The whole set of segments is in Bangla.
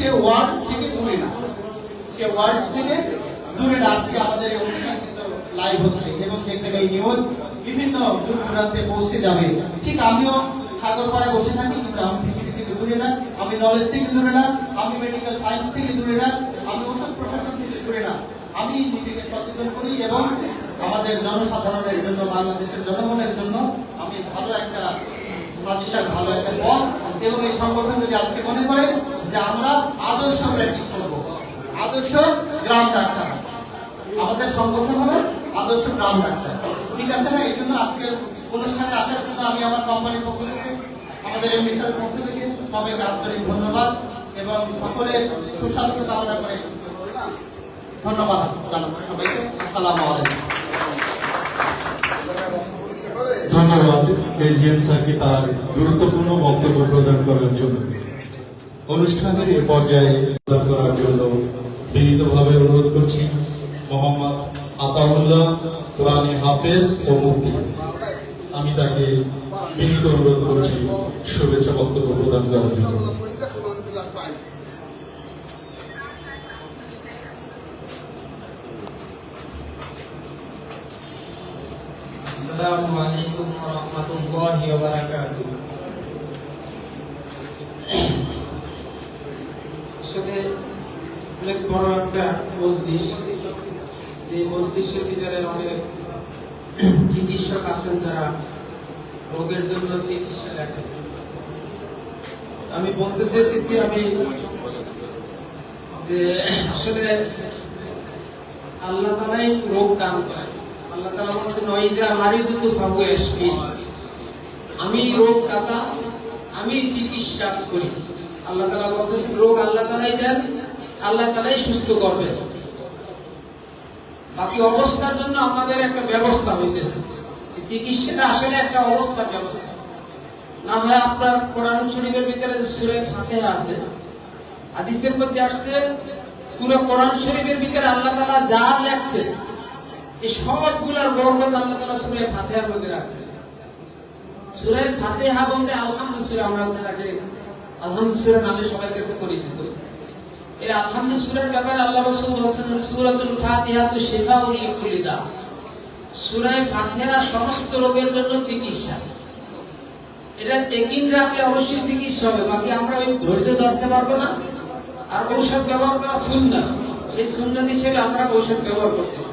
সে ওয়ার্ড থেকে দূরে না। সে ওয়ার্ড থেকে দূরে না। আজকে আমাদের এই অনুষ্ঠান কিন্তু লাইভ হচ্ছে এবং দেখবেন এই নিউজ বিভিন্ন দূর দূরান্তে পৌঁছে যাবে। ঠিক আমিও সাগর পাড়ায় বসে থাকি, কিন্তু আমি পৃথিবী থেকে দূরে না, আমি নলেজ থেকে দূরে না, আমি মেডিকেল সায়েন্স থেকে দূরে না, আমি ওষুধ প্রশাসন থেকে দূরে না। আমি নিজেকে সচেতন করি এবং আমাদের জনসাধারণের জন্য, বাংলাদেশের জনগণের জন্য আমি ভালো একটা সাজেশন ভালো একটা পথ এবং এই সংগঠন যদি আজকে মনে করে যে আমরা আদর্শ প্র্যাকটিস করব, আদর্শ গ্রাম ডাক্তার। আমাদের সংগঠন হলো আদর্শ গ্রাম ডাক্তার। ঠিক আছে না? এই জন্য আজকের অনুষ্ঠানে আসার জন্য আমি আমার কোম্পানির পক্ষ থেকে, আমাদের এমবি স্যারের পক্ষ থেকে সবাইকে আন্তরিক ধন্যবাদ এবং সকলের সুস্বাস্থ্য কামনা করে ধন্যবাদ জানাচ্ছি সবাইকে। আসসালামু আলাইকুম। ধন্যবাদ এজিএম স্যারকে তার গুরুত্বপূর্ণ বক্তব্য প্রদান করার জন্য অনুষ্ঠানের এ পর্যায়ে প্রদান করার জন্য বিনীতভাবে অনুরোধ করছি মোহাম্মদ আতাউল্লাহ কোরআনে হাফেজ ও মুফতি আমি তাকে বিনীত অনুরোধ করছি শুভেচ্ছা বক্তব্য প্রদান করার জন্য السلام عليكم warahmatullahi wabarakatuh. আসলে অনেক বড় একটা মসজিদ যে মসজিদের ভিতরে অনেক চিকিৎসক আছেন যারা রোগের জন্য চিকিৎসা দেখেন আমি বলতে চাইতেছি, আমি যে আসলে আল্লাহ তালাই রোগ দান করেন। আল্লাহ তালা বলছেন ওই যে মারি দুটো ভাবু এসপি আমি রোগ দাতা আমি চিকিৎসা করি। আল্লাহ তালা বলতেছেন, রোগ আল্লাহ তালাই দেন, আল্লাহ তালাই সুস্থ করবেন বাকি অবস্থার জন্য আমাদের একটা ব্যবস্থা হয়েছে। চিকিৎসাটা আসলে একটা অবস্থার ব্যবস্থা। না হয় আপনার কোরআন শরীফের ভিতরে যে সূরা ফাতিহা আছে, হাদিসের মধ্যে আসছে, পুরো কোরআন শরীফের ভিতরে আল্লাহ তালা যা লেখছে, এই সবগুলোর বরকত আল্লাহ তাআলা সূরা ফাতিহার মধ্যে রাখছে। সূরা ফাতিহা বলতে আলহামদুলিল্লাহ আমরা যেটাকে আলহামদুলিল্লাহ নামে সবার কাছে পরিচিত। এই আলহামদুলিল্লাহর ব্যাপারে আল্লাহ রাসূল বলেছেন সূরাতুল ফাতিহা তু শিফাউল লিকুল্লি দা ফাতিহা সমস্ত রোগের জন্য চিকিৎসা। এটা একিন রাখলে অবশ্যই চিকিৎসা হবে, বাকি আমরা ওই ধৈর্য ধরতে পারব না। আর ঔষধ ব্যবহার করা সুন্নাত। সেই সুন্নাত হিসেবে আমরা ঔষধ ব্যবহার করতেছি।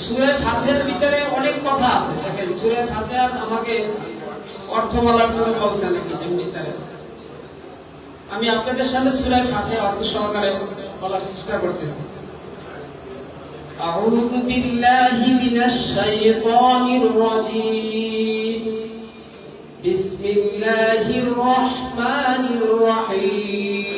সূরা ফাতিহার ভিতরে অনেক কথা আছে দেখেন সূরা ফাতিহা আমাকে অর্থ বলার জন্য বলছেন নাকি এমনি স্যারের আমি আপনাদের সামনে সূরা ফাতিহা অর্থ সহকারে বলার চেষ্টা করতেছি أعوذ بالله من الشيطان الرجيم بسم الله الرحمن الرحيم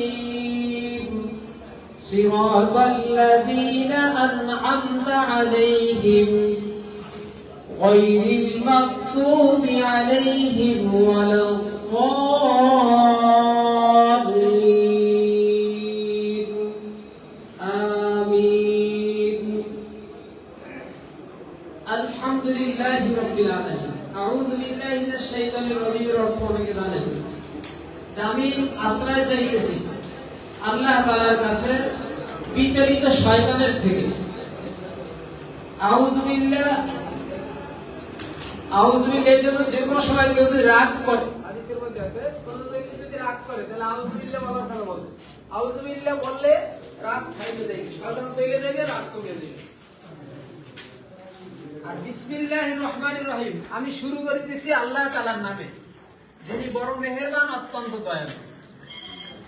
صراط الذين أنعمت عليهم غير المغضوب عليهم ولا الضالين آمين الحمد لله رب العالمين أعوذ بالله من الشيطان الرجيم অর্থ অনেকে জানেন যে আমি আশ্রয় চাইতেছি আল্লাহ তাআলার কাছে বিতাড়িত শয়তানের থেকে। এর জন্য যে কোনো সময় কেউ যদি রাগ করে করে আমি শুরু করিতেছি আল্লাহ তাআলার নামে, যিনি বড় মেহেরবান, অত্যন্ত দয়ালু।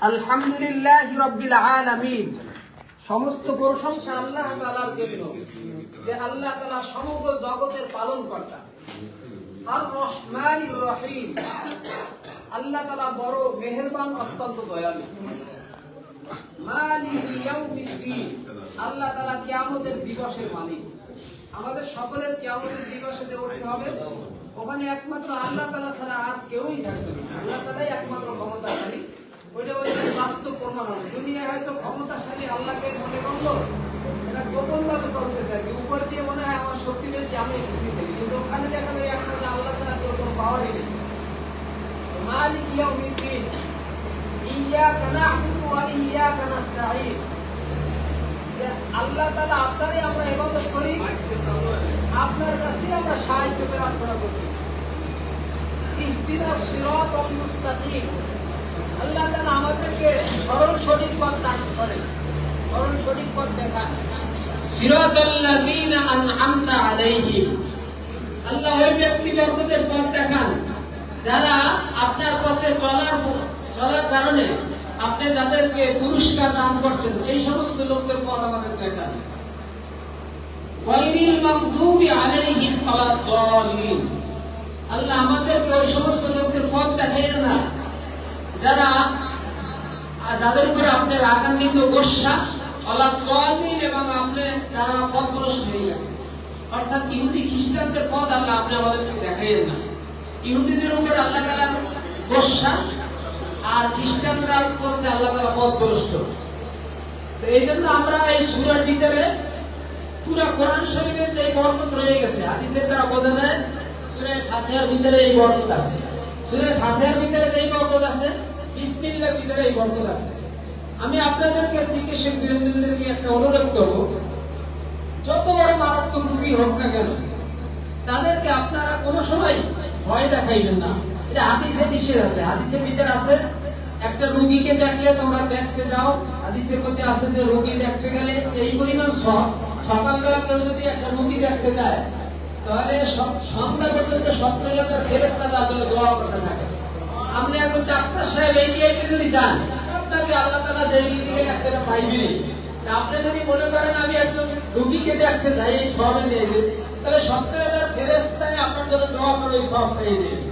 আলহামদুলিল্লাহ রব্বিল আলামিন। সমস্ত প্রশংসা আল্লাহ তাআলার জন্য যে আল্লাহ তাআলা সমগ্র জগতের পালন কর্তা আর রহমানির রহিম। আল্লাহ তাআলা বড় মেহেরবান অত্যন্ত দয়ালু। আল্লাহ তাআলা কিয়ামতের দিবসের মালিক। আমাদের সকলের কিয়ামতের দিবসে যে উঠতে হবে ওখানে একমাত্র আল্লাহ তালা ছাড়া আর কেউই থাকবে না। আল্লাহ তালাই একমাত্র ক্ষমতাশালী। ওইটা ওই প্রমাণ হয়তো ক্ষমতাশালী আল্লাহকে মনে করল, এটা গোপন ভাবে চলতেছে আর কি। উপর দিয়ে মনে হয় আমার শক্তি বেশি, আমি শক্তিশালী কিন্তু ওখানে দেখা যাবে একমাত্র আল্লাহ ছাড়া কেউ কোনো পাওয়ারই নেই। মালিক ইয়াউমিদ্দিন, ইয়াকা না'বুদু ওয়া ইয়াকা নাস্তাঈন। আল্লাহ তাআলা আপনারই আমরা ইবাদত করি, আপনার কাছে আমরা সাহায্য প্রার্থনা করতেছি। ইহদিনাস সিরাতাল মুস্তাকিম। আল্লাহ তাআলা আমাদেরকে সরল সঠিক পথ দান করেন সরল সঠিক পথ ওয়ালাদ-দাল্লিন আল্লাহ আমাদেরকে ওই সমস্ত লোকদের পথ দেখাইয়েন না। যারা যাদের উপরে আপনি রাগান্বিত, গোসা অলাদ্দাল্লিন এবং আপনি যারা পথভ্রষ্ট হয়ে গেছে অর্থাৎ ইহুদি খ্রিস্টানদের পথ আল্লাহ আপনি আমাদেরকে দেখাইয়েন না। ইহুদিদের উপর আল্লাহ তাআলা গোসা, আর খ্রিস্টানরা বলছে আল্লাহ তাআলা পথভ্রষ্ট। তো এই জন্য আমরা এই সুরার ভিতরে পুরা কোরআন শরীফের যে বরকত রয়ে গেছে, হাদিসের দ্বারা বোঝা যায় সূরা ফাতিহার ভিতরে এই বরকত আছে। সূরা ফাতিহার ভিতরে যেই বরকত আছে বিসমিল্লাহর ভিতরে এই বরকত আছে। আমি আপনাদেরকে চিকিৎসক বীরেন্দ্রদেরকে একটা অনুরোধ করব, যত বড় মারাত্মক রোগী হোক না কেন, তাদেরকে আপনারা কোনো সময় ভয় দেখাইবেন না। এটা হাদিসে নিষেধ আছে। হাদিসের ভিতরে আছে, একটা রোগীকে দেখলে তোমরা দেখতে যাও, হাদিসের মধ্যে আছে যে রোগী দেখতে গেলে এই পরিমাণ সব, সকালবেলা কেউ যদি একটা রোগী দেখতে যায়, তাহলে সন্ধ্যা পর্যন্ত সত্তর হাজার ফেরেস্তা তার জন্য দোয়া করতে থাকে। আপনি একজন ডাক্তার সাহেব এই নিয়ে যদি যান, আপনাকে আল্লাহ তালা যে রিজিকে রাখছে এটা আপনি যদি মনে করেন আমি একজন রুগীকে দেখতে যাই, এই সবে নিয়ে যে, তাহলে সত্তর হাজার ফেরেস্তায় আপনার জন্য দোয়া করে এই সব পেয়ে যাবে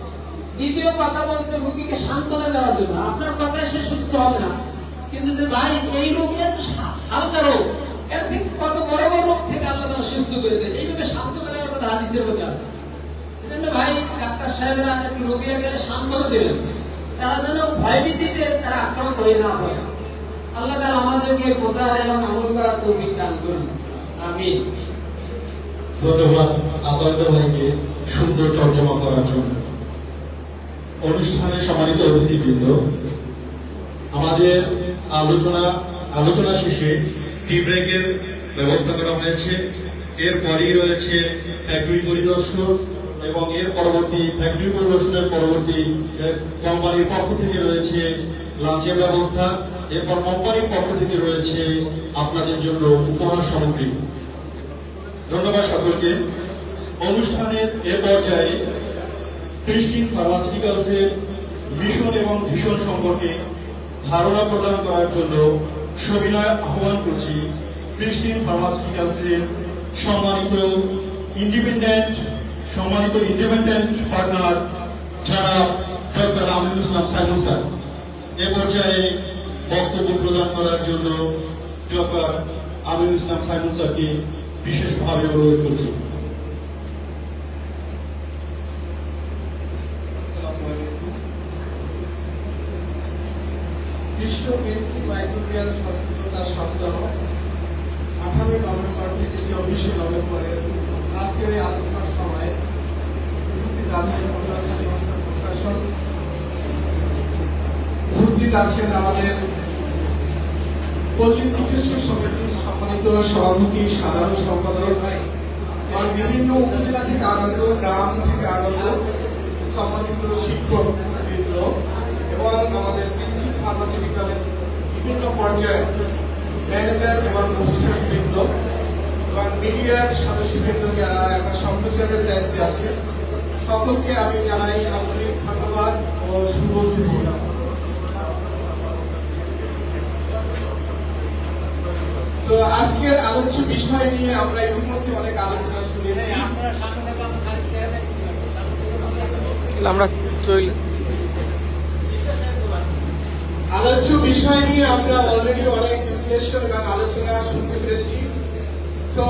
দ্বিতীয় কথা বলছে রুগীকে সান্ত্বনা দেওয়ার জন্য। আপনার কথায় সে সুস্থ হবে না। কিন্তু যে ভাই, এই রোগী এত হালকা রোগ, এর থেকে কত বড় বড় রোগ থেকে আল্লাহ তালা সুস্থ করে দেয় এইভাবে সান্ত্বনা দেওয়ার কথা হাদিসের মধ্যে আছে। এজন্য ভাই ডাক্তার সাহেবরা একটু রোগীরা গেলে সান্ত্বনা দেবেন তারা যেন ভয়ভীতিতে তারা আক্রমণ করে না হয় আল্লাহ তাআলা আমাদেরকে বোঝার এবং আমল করার তৌফিক দান করুন। আমিন। ধন্যবাদ আপাতত ভাইকে সুন্দর তর্জমা করার জন্য। অনুষ্ঠানে সম্মানিত অতিথিবৃন্দ, আমাদের আলোচনা আলোচনা শেষে টি ব্রেকের ব্যবস্থা করা হয়েছে। এরপরই রয়েছে ফ্যাক্টরি পরিদর্শন এবং এর পরবর্তী ফ্যাক্টরি পরিদর্শনের পরবর্তী কোম্পানির পক্ষ থেকে রয়েছে লাঞ্চের ব্যবস্থা। এরপর কোম্পানির পক্ষ থেকে রয়েছে আপনাদের জন্য উপহার সামগ্রী। ধন্যবাদ সকলকে। অনুষ্ঠানের এ পর্যায়ে ক্রিস্টিন ফার্মাসিউটিক্যালসের মিশন এবং ভীষণ সম্পর্কে ধারণা প্রদান করার জন্য সবিনয় আহ্বান করছি ক্রিস্টিন ফার্মাসিউটিক্যালসের সম্মানিত ইন্ডিপেন্ডেন্ট সম্মানিত ইন্ডিপেন্ডেন্ট পার্টনার যারা doctor Aminul Islam Simon sir. এ পর্যায়ে বক্তব্য প্রদান করার জন্য ডক্টর আমিনুল ইসলাম সাইমন স্যারকে বিশেষভাবে অনুরোধ করছি। বিশ্ব অ্যান্টিমাইক্রোবিয়াল সচেতনতা সপ্তাহ আঠারোই নভেম্বর থেকে চব্বিশে নভেম্বরের আজকের এই আলোচনার সময় উপস্থিত আছেন কল্যাণ সংস্থা প্রশাসন উপস্থিত আছেন আমাদের পল্লী চিকিৎসক সমিতির সভাপতি, সাধারণ সম্পাদক আর বিভিন্ন উপজেলা থেকে আগত গ্রাম থেকে আগত সম্মানিত শিক্ষক এবং আমাদের ডিস্ট্রিক্ট ফার্মাসিউটিক্যালের বিভিন্ন পর্যায়ে ম্যানেজার এবং অফিসার বৃন্দ এবং মিডিয়ার সদস্যবৃন্দ যারা একটা সম্প্রচারের দায়িত্বে আছে সকলকে আমি জানাই আন্তরিক ধন্যবাদ ও শুভ শুভকামনা তো আজকের আলোচ্য বিষয় নিয়ে আমরা ইতিমধ্যে অনেক আলোচনা শুনেছি। আমরা চলে আলোচ্য বিষয় নিয়ে আমরা অলরেডি অনেক বিশ্লেষণ এবং আলোচনা শুনতে পেরেছি। তো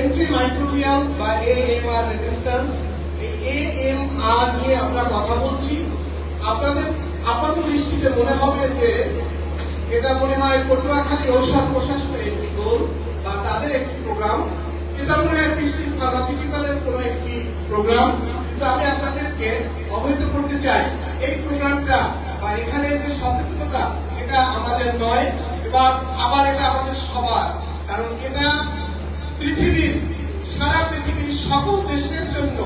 এন্ট্রি মাইক্রোবিয়াল বা এএমআর রেজিস্ট্যান্স এই এএমআর নিয়ে আমরা কথা বলছি। আপনাদের আপাত দৃষ্টিতে মনে হবে যে এটা মনে হয় পটুয়াখালী ঔষধ প্রশাসনের একটি বা তাদের একটি প্রোগ্রাম এটা মনে হয় কৃষ্টি ফার্মাসিউটিক্যালের কোনো একটি প্রোগ্রাম কিন্তু আমি আপনাদেরকে অবহিত করতে চাই, এই প্রোগ্রামটা বা এখানে যে সচেতনতা, এটা আমাদের নয়, এবার আবার এটা আমাদের সবার। কারণ এটা পৃথিবীর, সারা পৃথিবীর সকল দেশের জন্য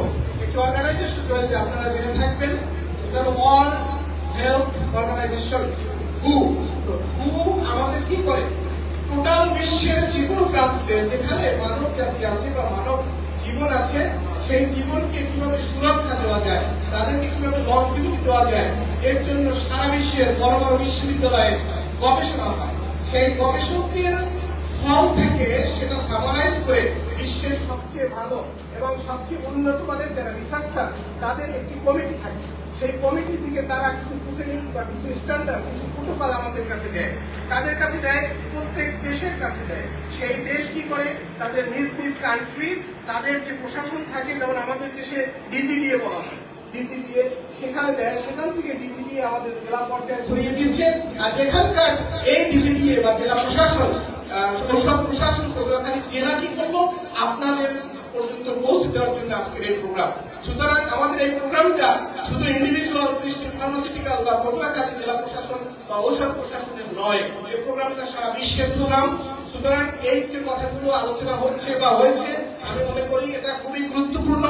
একটি অর্গানাইজেশন রয়েছে, আপনারা জেনে থাকবেন। এটা হলো ওয়ার্ল্ড হেলথ অর্গানাইজেশন হু তো হু আমাদের কি করে? টোটাল বিশ্বের কোনো প্রান্তে যেখানে মানব জাতি আছে বা মানব জীবন আছে, সেই জীবনকে কীভাবে সুরক্ষা দেওয়া যায়, তাদেরকে কীভাবে লঞ্জিভিটি দেওয়া যায়, এর জন্য সারা বিশ্বের বড় বড় বিশ্ববিদ্যালয়ে গবেষণা হয়। সেই গবেষকদের ফল থেকে সেটা সামারাইজ করে বিশ্বের সবচেয়ে ভালো এবং সবচেয়ে উন্নত মানের যারা রিসার্চার তাদের একটি কমিটি থাকে। সেই কমিটি থেকে তারা কিছু প্রসিডিং বা কিছু স্ট্যান্ডার্ড, কিছু প্রোটোকল আমাদের কাছে দেয়। তাদের কাছে দেয়? প্রত্যেক দেশের কাছে দেয়। সেই দেশ কি করে? তাদের নিজ নিজ কান্ট্রি তাদের যে প্রশাসন থাকে, যেমন আমাদের দেশে ডিজিডিএ বলা হয়। ডিজিডিএ সেখানে দেয়, সেখান থেকে ডিজিডিএ আমাদের জেলা পর্যায়ে ছড়িয়ে দিচ্ছে আর এখানকার এই ডিজিডিএ বা জেলা প্রশাসন ঔষধ প্রশাসন পটুয়াখালী জেলা কি করব? আপনাদের পর্যন্ত পৌঁছে দেওয়ার জন্য আজকের এই প্রোগ্রাম সুতরাং আমাদের এই প্রোগ্রামটা শুধু ইন্ডিভিজুয়াল ফার্মাসিউটিক্যাল বা পটুয়াখালী জেলা প্রশাসন বা ঔষধ প্রশাসনের নয়। এই প্রোগ্রামটা সারা বিশ্বের প্রোগ্রাম। সুতরাং এই যে কথাগুলো আলোচনা হচ্ছে বা হয়েছে, আমি মনে করি এটা খুবই গুরুত্বপূর্ণ।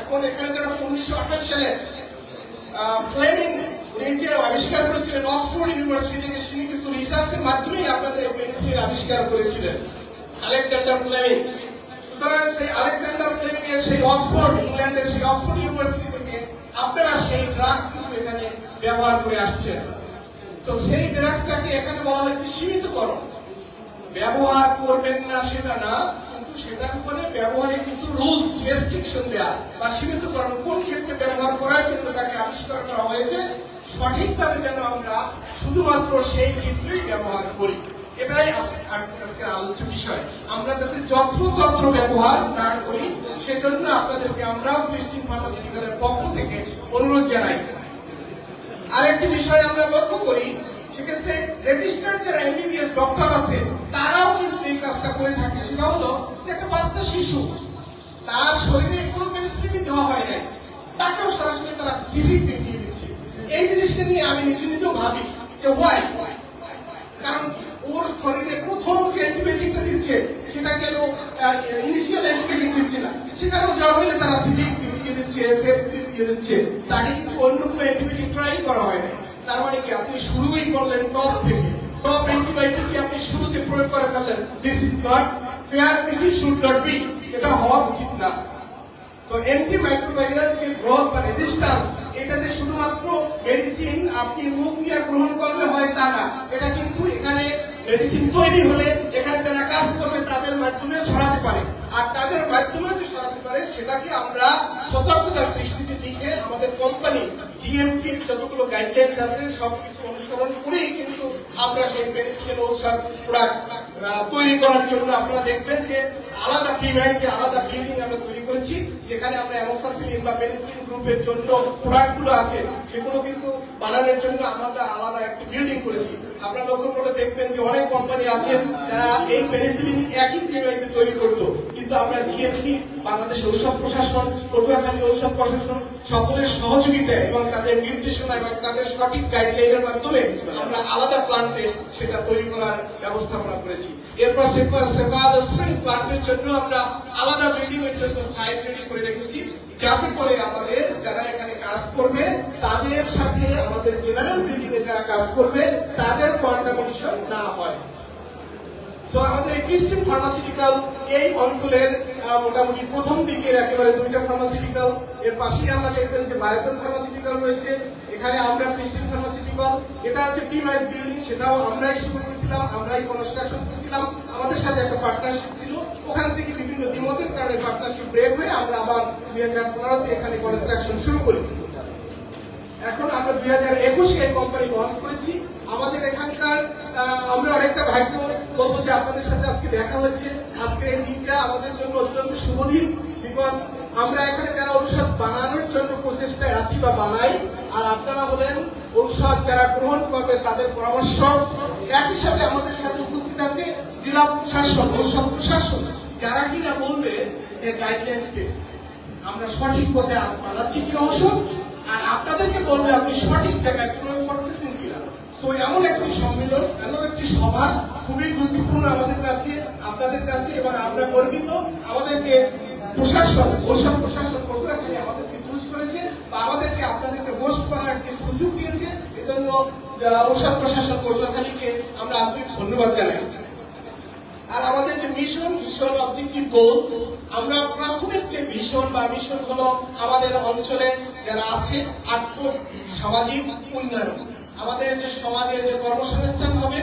এখন এখানে যারা উনিশশো আঠাশ সালে ফ্লেমিং যে আবিষ্কার করেছিলেন অক্সফোর্ড ইউনিভার্সিটি থেকে তিনি কিন্তু রিসার্চের মাধ্যমেই আপনাদের এই পেনিসিলিন আবিষ্কার করেছিলেন। আলেকজান্ডার ফ্লেমিং সুতরাং সেই আলেকজান্ডার ফ্লেমিং সেই অক্সফোর্ড, ইংল্যান্ডের সেই অক্সফোর্ড ইউনিভার্সিটি থেকে আপনারা সেই ড্রাগস কিন্তু এখানে ব্যবহার করে আসছেন। তো সেই ড্রাগসটাকে এখানে বলা হয়েছে সীমিতকরণ। ব্যবহার করবেন না সেটা না, কিন্তু সেটার উপরে ব্যবহারে কিছু রুলস, রেস্ট্রিকশন দেয়া বা সীমিতকরণ কোন ক্ষেত্রে ব্যবহার করার জন্য তাকে আবিষ্কার করা হয়েছে, সঠিকভাবে যেন আমরা শুধুমাত্র সেই ক্ষেত্রেই ব্যবহার করি। এটাই আজ- আজ- আলোচ্য বিষয়। আমরা যাতে যত্রতত্র ব্যবহার না করি, সেজন্য আপনাদেরকে আমরাও ক্রিস্টিন ফার্মাসিউটিক্যালের পক্ষ থেকে অনুরোধ জানাই। আরেকটি বিষয় আমরা লক্ষ্য করি, সেক্ষেত্রে রেজিস্টার্ড যারা এমবিবিএস ডক্টর আছে, তারাও কিন্তু এই কাজটা করে থাকে। সেটা হলো যে একটা বাচ্চা শিশু, তার শরীরে কোনো মেডিসিন দেওয়া হয় নাই, তাকেও সরাসরি তারা সিভিক দিয়ে দিচ্ছে। এই জিনিসটা নিয়ে আমি নিজে নিজেও ভাবি যে ওয়াই কারণ ওর শরীরে প্রথম যে অ্যান্টিবায়োটিকটা দিচ্ছে, সেটা কেন ইনিশিয়াল অ্যান্টিবায়োটিক দিচ্ছে না? সেখানেও যা হইলে তারা সিভিক দিয়ে দিচ্ছে সেফটি দিয়ে দিচ্ছে। তাকে কিন্তু অন্য কোনো অ্যান্টিবায়োটিক ট্রাই করা হয় না তার মানে কি, আপনি শুরুই করলেন টপ থেকে। টপ অ্যান্টিবায়োটিক আপনি শুরুতে প্রয়োগ করে ফেললেন? This is not fair this is should not be এটা হওয়া উচিত না। তো অ্যান্টি মাইক্রোবাইরাল যে গ্রোথ বা রেজিস্ট্যান্স এটা যে শুধুমাত্র মেডিসিন আপনি মুখ দিয়ে গ্রহণ করলে হয় তা না। এটা কিন্তু এখানে মেডিসিন তৈরি হলে এখানে যারা কাজ করবে তাদের মাধ্যমে ছড়াতে পারে। আর তাদের মাধ্যমে যে ছড়াতে পারে, সেটাকে আমরা সতর্কতার দৃষ্টিতে দিকে আমাদের কোম্পানি জিএমপি যতগুলো গাইডলাইন্স আছে সব কিছু অনুসরণ করেই কিন্তু আমরা সেই পেনিসিলিন ঔষধ প্রোডাক্ট তৈরি করার জন্য আপনারা দেখবেন যে আলাদা প্রিমাইজে আলাদা বিল্ডিং আমরা তৈরি করেছি, যেখানে আমরা অ্যামোক্সাসিলিন বা পেনিসিলিন গ্রুপের জন্য প্রোডাক্টগুলো আছে, সেগুলো কিন্তু বানানোর জন্য আমরা আলাদা একটা বিল্ডিং করেছি। আপনারা লক্ষ্য করে দেখবেন যে অনেক কোম্পানি আছে যারা এই পেনিসিলিন একই প্রিমাইজে তৈরি করতো। কিন্তু আমরা জিএমপি বাংলাদেশ ঔষধ প্রশাসন, পটুয়াখালী ঔষধ প্রশাসন সকলের সহযোগিতায় এবং তাদের নির্দেশনা এবং তাদের সঠিক গাইডলাইনের মাধ্যমে আমরা আলাদা প্ল্যান্টে সেটা তৈরি করার ব্যবস্থাপনা করেছি। এরপর সেফা সেফা প্ল্যান্টের জন্য আমরা আলাদা বিল্ডিং এর জন্য সাইট রেডি করে রেখেছি। যাতে করে আমাদের যারা এখানে কাজ করবে, তাদের সাথে আমাদের জেনারেল বিল্ডিং এ যারা কাজ করবে, তাদের কন্টামিনেশন না হয়। তো আমাদের এই ক্রিস্টিন ফার্মাসিউটিক্যাল এই অঞ্চলের মোটামুটি প্রথম দিকের একেবারে দুইটা ফার্মাসিউটিক্যাল এর পাশেই আমরা দেখবেন যে বায়োজন ফার্মাসিউটিক্যাল রয়েছে এখানে আমরা ক্রিস্টিন ফার্মাসিউটিক্যাল এটা হচ্ছে প্রিমাইজ বিল্ডিং, সেটাও আমরাই শুরু করেছিলাম, আমরাই কনস্ট্রাকশন করেছিলাম। আমাদের সাথে একটা পার্টনারশিপ ছিল, ওখান থেকে বিভিন্ন দ্বিমতের কারণে পার্টনারশিপ ব্রেক হয়ে আমরা আবার দুই হাজার পনেরোতে এখানে কনস্ট্রাকশন শুরু করি। এখন আমরা দুই হাজার একুশে এই কোম্পানি লঞ্চ করেছি। আমাদের এখানকার আমরা অনেকটা ভাগ্য বলব যে আপনাদের সাথে আজকে দেখা হয়েছে। আজকের এই দিনটা আমাদের জন্য অত্যন্ত শুভ দিন বিকজ আমরা এখানে যারা ঔষধ বানানোর জন্য প্রচেষ্টায় আছি বা বানাই, আর আপনারা হলেন ঔষধ যারা গ্রহণ করবে তাদের পরামর্শ একই সাথে আমাদের সাথে উপস্থিত আছে জেলা প্রশাসন ঔষধ প্রশাসন যারা কিনা বলবে যে গাইডলাইন্সকে আমরা সঠিক পথে বানাচ্ছি কিনা ঔষধ? আর আপনাদেরকে বলবে আপনি সঠিক জায়গায় প্রয়োগ করতেছেন কিনা। তো এমন একটি সম্মেলন, এমন একটি সভা খুবই গুরুত্বপূর্ণ আমাদের কাছে, আপনাদের কাছে এবং আমরা গর্বিত। আমাদেরকে প্রশাসন ঔষধ প্রশাসন পটুয়াখালী আমাদেরকে চুজ করেছে বা আমাদেরকে আপনাদেরকে হোস্ট করার যে সুযোগ দিয়েছে, এজন্য ঔষধ প্রশাসন পটুয়াখালীকে আমরা আন্তরিক ধন্যবাদ জানাই। আর আমাদের যে মিশন মিশন অবজেক্টিভ গোলস আমরা প্রাথমিক যে মিশন বা মিশন হলো আমাদের অঞ্চলে যারা আছে, আর্থ, সামাজিক উন্নয়ন। আমাদের যে সমাজে যে কর্মসংস্থান হবে,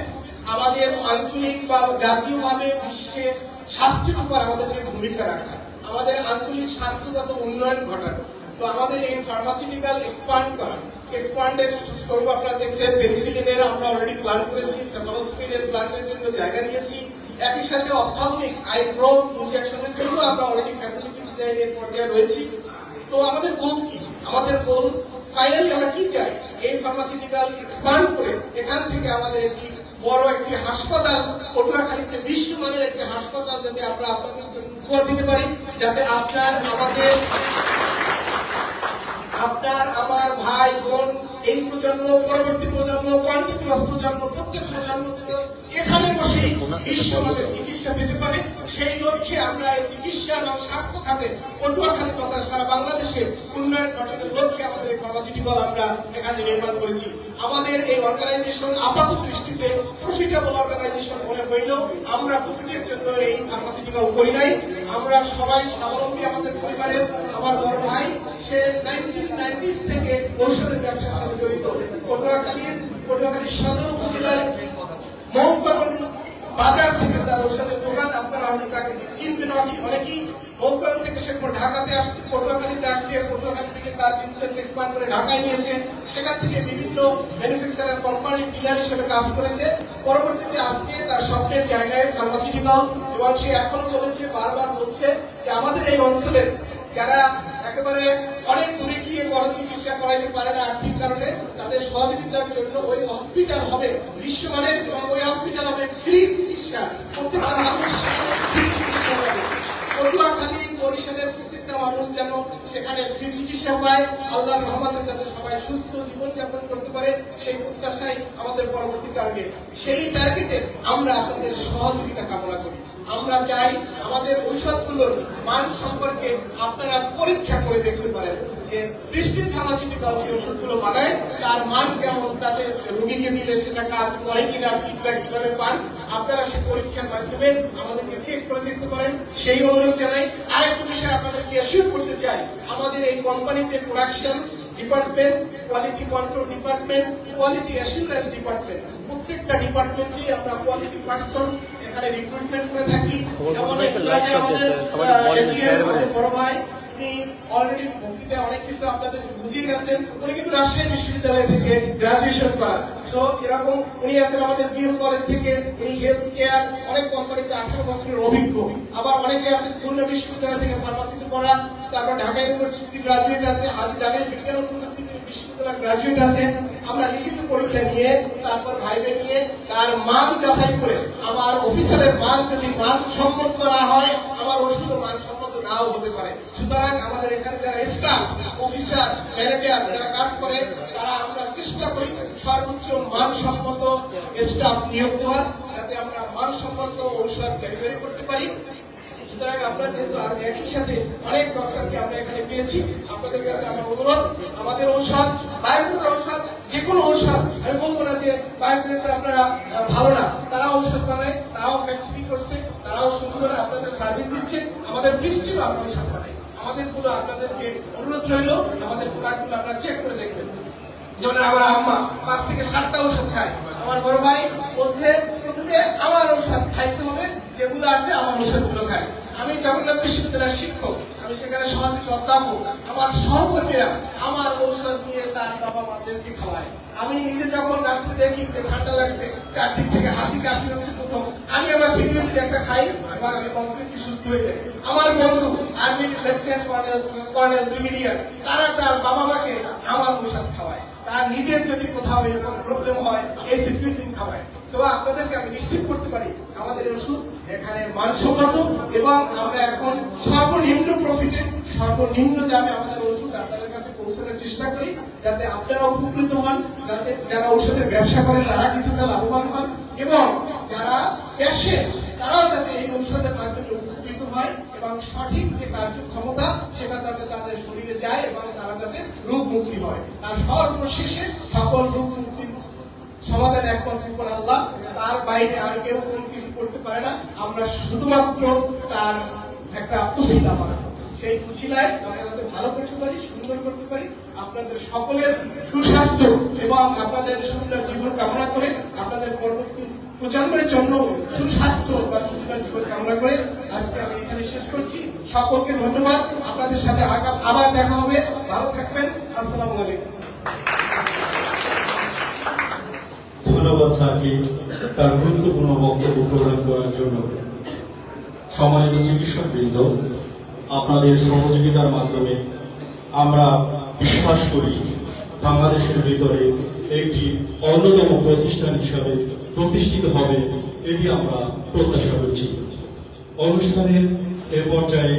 আমাদের আঞ্চলিক বা জাতীয়ভাবে বিশ্বে স্বাস্থ্যের উপর আমাদের যে ভূমিকা রাখা। আমাদের আঞ্চলিক স্বাস্থ্যগত উন্নয়ন ঘটানো। তো আমাদের এই ফার্মাসিউটিক্যাল এক্সপান্ড করা। এক্সপান্ডের স্বরূপ আপনারা দেখছেন পেনিসিলিনের আমরা অলরেডি প্ল্যান করেছি সেফালোস্পিনের প্ল্যান্টের জন্য জায়গা নিয়েছি। একই সাথে অপথলমিক আইড্রপ ইনজেকশনের জন্য আমরা অলরেডি ফ্যাসিলিটি ডিজাইনের পর্যায়ে রয়েছি। তো আমাদের গোল কি? আমাদের গোল ফাইনালি আমরা কি চাই? এই ফার্মাসিউটিক্যাল এক্সপান্ড করে এখান থেকে আমাদের একটি বড় একটি হাসপাতাল, পটুয়াখালীতে বিশ্বমানের একটি হাসপাতাল যাতে আমরা আপনাদের জন্য উপহার দিতে পারি যাতে আপনার, আমাদের, আপনার, আমার ভাই, বোন এই প্রজন্ম, পরবর্তী প্রজন্ম কন্টিনিউয়াস প্রজন্ম, প্রত্যেক প্রজন্ম এখানে বসেই বিশ্বমানের চিকিৎসা পেতে পারে। সেই লক্ষ্যে আমরা এই চিকিৎসা এবং স্বাস্থ্য খাতে পটুয়াখালী তথা সারা বাংলাদেশে উন্নয়ন ঘটানোর লক্ষ্যে আমাদের এই ফার্মাসিউটিক্যাল আমরা এখানে নির্মাণ করেছি। আমাদের এই অর্গানাইজেশন আপাত দৃষ্টিতে প্রফিটেবল অর্গানাইজেশন মনে হইলেও আমরা প্রফিটের জন্য এই ফার্মাসিউটিক্যাল করি নাই। আমরা সবাই স্বাবলম্বী আমাদের পরিবারের আমার বড় ভাই সে নাইনটিন নাইনটিস থেকে ঔষধের ব্যবসার সাথে জড়িত। পটুয়াখালীর পটুয়াখালীর সদর উপজেলার মৌকরণ বাজার থেকে তার ঔষধের দোকান, আপনারা হয়তো তাকে চিনবেন অনেক- অনেকেই মৌকরণ থেকে সে ঢাকাতে আসছে, পটুয়াখালীতে আসছে, পটুয়াখালী থেকে তার বিজনেস এক্সপান্ড করে ঢাকায় নিয়েছে। সেখান থেকে বিভিন্ন ম্যানুফ্যাকচারার কোম্পানি ডিলার হিসেবে কাজ করেছে। পরবর্তীতে আজকে তার স্বপ্নের জায়গায় ফার্মাসিউটিক্যাল এবং সে এখনও বলেছে, বারবার বলছে যে আমাদের এই অঞ্চলের যারা একেবারে অনেক দূরে গিয়ে বড় চিকিৎসা করাইতে পারে না। আর্থিক কারণে তাদের সহযোগিতার জন্য ওই হসপিটাল হবে, বিশ্বমানের ওই হসপিটাল হবে ফ্রি চিকিৎসা। প্রত্যেকটা মানুষ ফ্রি চিকিৎসা পটুয়াখালী প্রত্যেকটা মানুষ যেন সেখানে ফ্রি চিকিৎসা পায়। আল্লাহর রহমতে যাতে সবাই সুস্থ জীবনযাপন করতে পারে, সেই প্রত্যাশাই আমাদের পরবর্তী টার্গেট সেই টার্গেটে আমরা আপনাদের সহযোগিতা কামনা করি। আমরা চাই আমাদের ঔষধগুলোর মান সম্পর্কে আপনারা পরীক্ষা করে দেখতে পারেন যে বৃষ্টির ফার্মাসিউটিক্যাল যে ওষুধগুলো বানায়, তার মান কেমন তাদের রোগীকে দিলে সেটা কাজ করে কিনা ফিডব্যাক কীভাবে পান, আপনারা সেই পরীক্ষার মাধ্যমে আমাদেরকে চেক করে দেখতে পারেন। সেই অনুরোধ জানাই, আরেকটা বিষয় আপনাদেরকে অ্যাসিওর করতে চাই, আমাদের এই কোম্পানিতে production department quality control department quality assurance department প্রত্যেকটা ডিপার্টমেন্টে আমরা কোয়ালিটি পার্সন এখানে রিক্রুটমেন্ট করে থাকি। যেমন এখানে আমাদের আহ, AGM, আমাদের বড় ভাই উনি অলরেডি বক্তৃতায় অনেক কিছু আপনাদের বুঝিয়ে গেছেন। উনি কিন্তু রাজশাহী বিশ্ববিদ্যালয় থেকে গ্রাজুয়েশন করা তো এরকম উনি আছেন আমাদের বিএম কলেজ থেকে। উনি হেলথ কেয়ার অনেক কোম্পানিতে আঠারো বছরের অভিজ্ঞ। আবার অনেকে আছেন খুলনা বিশ্ববিদ্যালয় থেকে ফার্মাসিতে পড়া তারপর ঢাকা ইউনিভার্সিটি গ্রাজুয়েট আছে। হাজি জামিল বিজ্ঞান ও গ্রাজুয়েট আছে, আমরা লিখিত পরীক্ষা নিয়ে, তারপর ভাইবে নিয়ে, তার মান যাচাই করে, আমার অফিসারের মান যদি মান সম্মত না হয়, আমার ওষুধ মান সম্মত নাও হতে পারে। সুতরাং আমাদের এখানে যারা স্টাফ অফিসার ম্যানেজার যারা কাজ করে, তারা আমরা চেষ্টা করি সর্বোচ্চ মান মানসম্মত স্টাফ নিয়োগ দেওয়ার, যাতে আমরা মানসম্মত ঔষধ ডেলিভারি করতে পারি। সুতরাং আমরা যেহেতু আজ একই সাথে অনেক ডক্টরকে আমরা এখানে পেয়েছি, আপনাদের কাছে আমার অনুরোধ, আমাদের ঔষধ বায়োগ্রেড ঔষধ যে কোনো ঔষধ, আমি বলব না যে বায়োগ্রেডটা আপনারা ভালো না। তারা ঔষধ বানায়, তারাও ফ্যাক্টরি করছে, তারাও সুন্দর আপনাদের সার্ভিস দিচ্ছে, আমাদের বৃষ্টিও আমরা ঔষধ বানাই। আমাদেরগুলো আপনাদেরকে অনুরোধ রইল, আমাদের প্রোডাক্টগুলো আপনারা চেক করে দেখবেন। যেমন আমার আম্মা পাঁচ থেকে সাতটা ওষুধ খায়। আমার বড় ভাই বলছে, প্রথমে আমার ঔষধ খাইতে হবে, যেগুলো আছে আমার ওষুধগুলো খায়। আমি জগন্নাথ বিশ্ববিদ্যালয়ের শিক্ষক। আমি সেখানে সহযোগী অধ্যাপক আমার সহকর্মীরা আমার ঔষধ নিয়ে তার বাবা মাদেরকে খাওয়ায়। আমি নিজে যখন রাত্রে দেখি যে ঠান্ডা লাগছে, চারদিক থেকে হাসি কাশি হচ্ছে প্রথম। আমি আমার সিপিএসির একটা খাই এবং আমি কমপ্লিটলি সুস্থ হয়ে যাই। আমার বন্ধু army lieutenant colonel colonel brigadier, তারা তার বাবা মাকে আমার পোশাক খাওয়ায়। তার নিজের যদি কোথাও এরকম প্রবলেম হয়, এই সিপিএসিন খাওয়ায়। তো আপনাদেরকে আমি নিশ্চিত করতে পারি, আমাদের ওষুধ এখানে মানসম্মত এবং আমরা এখন সর্বনিম্ন প্রফিটে সর্বনিম্ন দামে আমাদের ওষুধ আপনাদের কাছে পৌঁছানোর চেষ্টা করি, যাতে আপনারা উপকৃত হন, যাতে যারা ওষুধের ব্যবসা করে তারা কিছুটা লাভবান হন এবং যারা পেশেন্ট তারাও যাতে এই ঔষধের মাধ্যমে উপকৃত হয় এবং সঠিক যে কার্যক্ষমতা, সেটা যাতে তাদের শরীরে যায় এবং তারা যাতে রোগ মুক্তি হয়। আর সর্বশেষে সকল রোগ মুক্তির সমাধান একমাত্র আল্লাহ, তার বাইরে আর কেউ কোনো করতে পারে না। আমরা শুধুমাত্র তার একটা উচিলা মাত্র সেই উচিলায় আমরা ভালো করতে পারি, সুন্দর করতে পারি, আপনাদের সকলের সুস্বাস্থ্য এবং আপনাদের সুন্দর জীবন কামনা করে, আপনাদের পরবর্তী প্রজন্মের জন্য সুস্বাস্থ্য বা সুন্দর জীবন কামনা করে আজকে আমি এখানে শেষ করছি। সকলকে ধন্যবাদ। আপনাদের সাথে আবার দেখা হবে। ভালো থাকবেন। আসসালামু আলাইকুম। ধন্যবাদ স্যারকে তার গুরুত্বপূর্ণ বক্তব্য প্রদান করার জন্য। সম্মানিত চিকিৎসক বৃন্দ আপনাদের সহযোগিতার মাধ্যমে আমরা বিশ্বাস করি বাংলাদেশের ভিতরে একটি অন্যতম প্রতিষ্ঠান হিসাবে প্রতিষ্ঠিত হবে এটি আমরা প্রত্যাশা করছি। অনুষ্ঠানের এ পর্যায়ে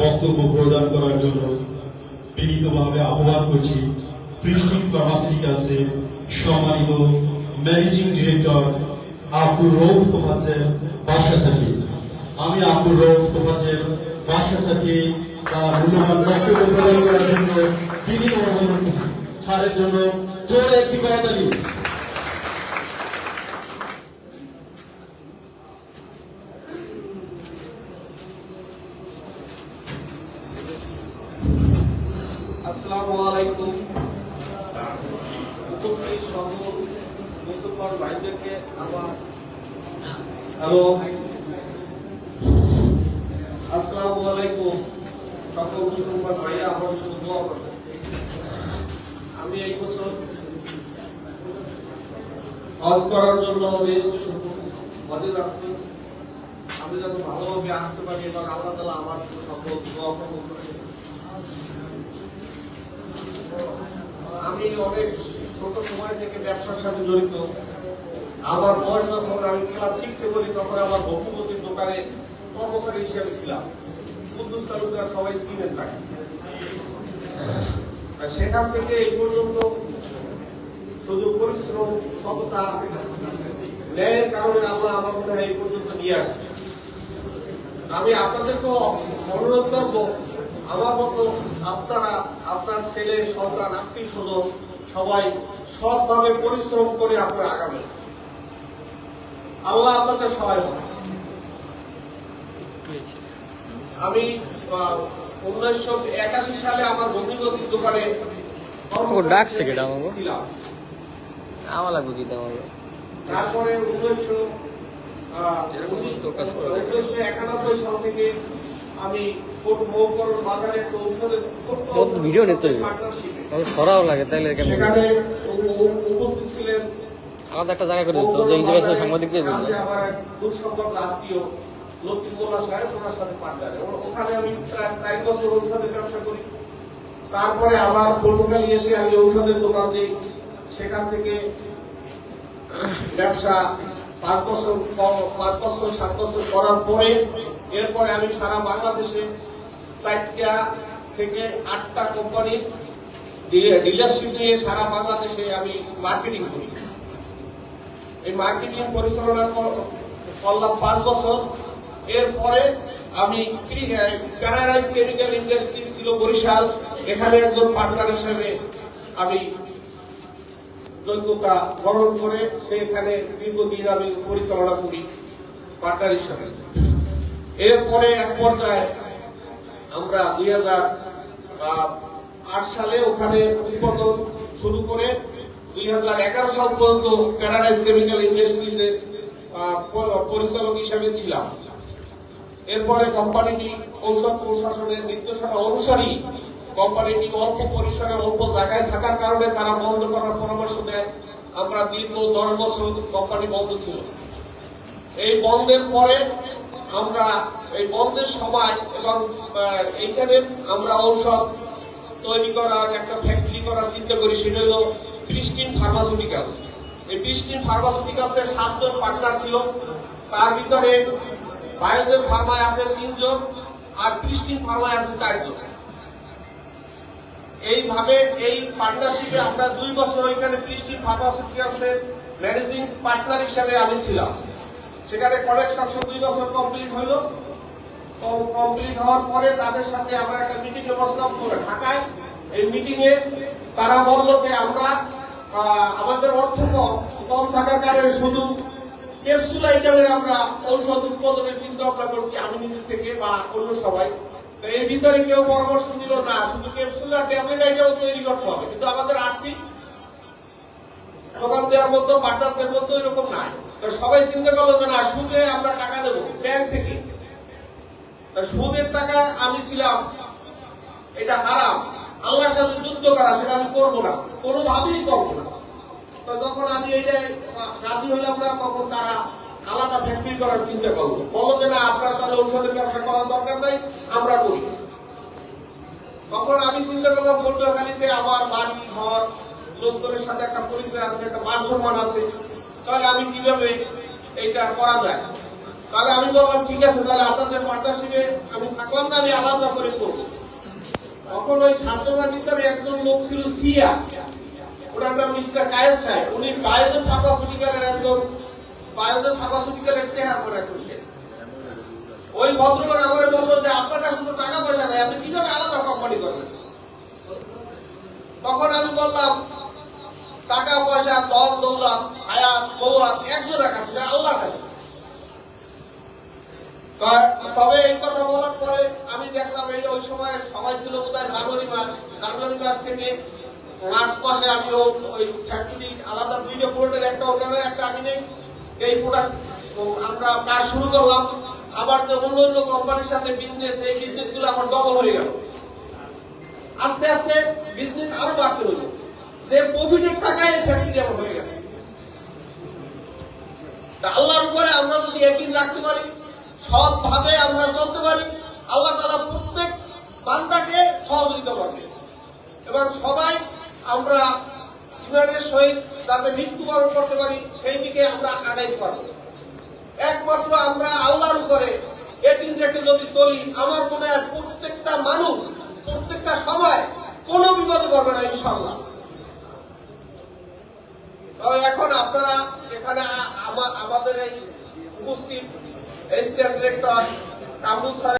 বক্তব্য প্রদান করার জন্য বিনীতভাবে আহ্বান করছি প্রিস্টিন ফার্মাসিউটিক্যালসের সম্মানিত ম্যানেজিং ডিরেক্টর আব্দুর রৌফ তোফাজের বাসা সাথী আমি আব্দুর রৌফ তোফাজের বাসা সাথী তার মূল্যবান বক্তব্য প্রদান করার জন্য তিনি ছাড়ের জন্য জোরে একটি করতালি আসসালামু আলাইকুম উপস্থিত সকল মুসলমান ভাইদেরকে আমার হ্যালো আসসালামু আলাইকুম সকল মুসলমান ভাইয়া আমার জন্য দোয়া করবেন আমি এই বছর হজ করার জন্য রেজিস্ট্রেশন করছি হজে রাখছি আমি যেন ভালোভাবে আসতে পারি এবং আল্লাহ তালা আমার সকল দোয়া কবুল করে আমি অনেক ছোট সময় থেকে ব্যবসার সাথে জড়িত আমার বয়স যখন আমি ক্লাস সিক্সে বলি তখন আমার বকুমতির দোকানে কর্মচারী হিসেবে ছিলাম। কুদ্দুস তালুকদার সবাই চিনেন তাকে। সেখান থেকে এই পর্যন্ত শুধু পরিশ্রম, সততা ন্যায়ের কারণে আল্লাহ আমার মনে হয় এই পর্যন্ত নিয়ে আসছে। আমি আপনাদেরকে অনুরোধ করব, আমার মতো আপনারা, আপনার ছেলে, সন্তান, আত্মীয় স্বজন সবাই সৎভাবে পরিশ্রম করে আপনারা আগাবেন। আল্লাহ আপনাদের সহায় হবে আমি উনিশশো একাশি সালে আমার বন্ধুগতির দোকানে ডাকছে কেডা আমাকে? আমার লাগবে কি আমার তারপরে উনিশশো উনিশশো একানব্বই সাল থেকে আমি কোট কত ভিডিও নিতে সরাও লাগে তাইলে উপস্থিত ছিলেন। একটা জায়গা করে দিত যে ইন্টারন্যাশনাল সাংবাদিকদের লক্ষ্মীমোল্লা সাহেব ওনার সাথে পার্টনার ওখানে আমি চার বছর ঔষধের ব্যবসা করি। তারপরে আবার পর্তুগালি এসে আমি ঔষধের দোকান দিই। সেখান থেকে ব্যবসা পাঁচ বছর পাঁচ বছর, সাত বছর করার পরে এরপরে আমি সারা বাংলাদেশে চারটা থেকে আটটা কোম্পানি ডিলারশিপ নিয়ে সারা বাংলাদেশে আমি মার্কেটিং করি। এই মার্কেটিং পরিচালনা করলাম পাঁচ বছর। এরপরে আমি প্যারাডাইজ কেমিক্যাল ইন্ডাস্ট্রি ছিল বরিশাল। এখানে একজন পার্টনার হিসেবে আমি যোগ্যতা গ্রহণ করে সেখানে দীর্ঘদিন আমি পরিচালনা করি পার্টনার হিসাবে। এরপরে এক পর্যায়ে আমরা দুই হাজার আট সালে ওখানে উৎপাদন শুরু করে দুই হাজার এগারো সাল পর্যন্ত প্যারাডাইজ কেমিক্যাল ইন্ডাস্ট্রিজের পরিচালক হিসাবে ছিলাম। এরপরে কোম্পানিটি ঔষধ প্রশাসনের নির্দেশনা অনুসারী কোম্পানিটি অল্প পরিসরে অল্প জায়গায় থাকার কারণে তারা বন্ধ করার পরামর্শ দেয়। আমরা দীর্ঘ দশ বছর কোম্পানি বন্ধ ছিল। এই বন্ধের পরে আমরা এই বন্ধের সময় এবং এইখানে আমরা ঔষধ তৈরি করার একটা ফ্যাক্টরি করার চিন্তা করি, সেটা হলো প্রিস্টিন ফার্মাসিউটিক্যালস এই প্রিস্টিন ফার্মাসিউটিক্যালসের সাতজন পার্টনার ছিল। তার ভিতরে বায়োজেন ফার্মায় আছে তিনজন আর প্রিস্টিন ফার্মায় আছে চারজন। এইভাবে এই পার্টনারশিপে আমরা দুই বছর ওইখানে প্রিস্টিন ফার্মাসিউটিক্যালসের ম্যানেজিং পার্টনার হিসেবে আমি ছিলাম। সেখানে কনেকশন দুই বছর কমপ্লিট হইল কমপ্লিট হওয়ার পরে তাদের সাথে আমরা একটা মিটিং এ বসলাম ঢাকায়। এই মিটিং এ তারা বলল যে আমরা আমাদের অর্থ কম থাকার কারণে শুধু ক্যাপসুল আইটেমের আমরা ঔষধ উৎপাদনের চিন্তা ভাবনা করছি, আমি নিজে থেকে বা অন্য সবাই। তো এর ভিতরে কেউ পরামর্শ দিল না, শুধু ক্যাপসুল আর ট্যাবলেট আইটেম তৈরি করতে হবে। কিন্তু আমাদের আর্থিক দেওয়ার পার্টনারদের মধ্যে এরকম নাই। সবাই চিন্তা করল যে না, সুদে আমরা টাকা দেবো ব্যাংক থেকে। সুদের টাকা আমি ছিলাম, এটা হারাম। আল্লাহর সাথে যুদ্ধ করা, সেটা আমি করব না। কোনোভাবেই করব না। তো যখন আমি এইটা রাজি হলাম না, তখন তারা আলাদা ফ্যাক্টরি করার চিন্তা করল। বলল যে, না, আপনার তাহলে ঔষধের ব্যবসা করার দরকার নাই, আমরা করি। তখন আমি চিন্তা করলাম পটুয়াখালীতে আমার বাড়ি, ঘর, লোকজনের সাথে একটা পরিচয় আছে, একটা মান সম্মান আছে, তাহলে আমি কীভাবে এইটা করা যায়? তাহলে আমি বললাম, ঠিক আছে, তাহলে আপনাদের পার্টনারশিপে আমি থাকলাম না, আমি আলাদা করে করব। তখন ওই সাতজনের একজন লোক ছিল সিয়া। ওনার নাম মিস্টার কায়েস সাহেব। উনি বায়োজন ফার্মাসিউটিক্যালের একজন বায়োজন ফার্মাসিউটিক্যালের চেহারা করে করছেন ওই ভদ্রলোক আমাকে বলল যে, আপনার কাছে তো টাকা পয়সা নেই, আপনি কীভাবে আলাদা কোম্পানি করবেন তখন আমি বললাম, টাকা পয়সা, দল, দৌলত হায়াত মৌলাত একজনের কাছে না আল্লাহর কাছে। তবে এই কথা বলার পরে আমি দেখলাম এই ওই সময় সময় ছিল বোধহয় জানুয়ারি মাস জানুয়ারি মাস থেকে মাসে আমি ওই ফ্যাক্টরি আলাদা দুইটা প্রোডাক্টের একটা ওখানে একটা আমি নেই। এই প্রোডাক্ট আমরা কাজ শুরু করলাম। আবার যে অন্য অন্য কোম্পানির সাথে বিজনেস এই বিজনেসগুলো আমার ডবল হয়ে গেল। আস্তে আস্তে বিজনেস আরও বাড়তে হইল যে প্রফিটের টাকায় ফ্যাক্টরি আমার হয়ে গেছে। আল্লাহর উপরে আমরা যদি একদিন রাখতে পারি, সৎভাবে আমরা চলতে পারি, আল্লাহ তালা প্রত্যেক বান্দাকে সহযোগিতা করবে। এবং সবাই আমরা ইমানের সহিত যাতে মৃত্যুবরণ করতে পারি, সেই দিকে আমরা আগাইতে পারব একমাত্র আমরা আল্লাহর উপরে এদিন রেখে যদি চলি, আমার মনে হয় প্রত্যেকটা মানুষ, প্রত্যেকটা সময় কোনো বিপদে পড়বে না ইনশাল্লাহ এখন আপনারা এখানে আমাদের এই উপস্থিত এসিস্ট্যান্ট ডিরেক্টর কামরুল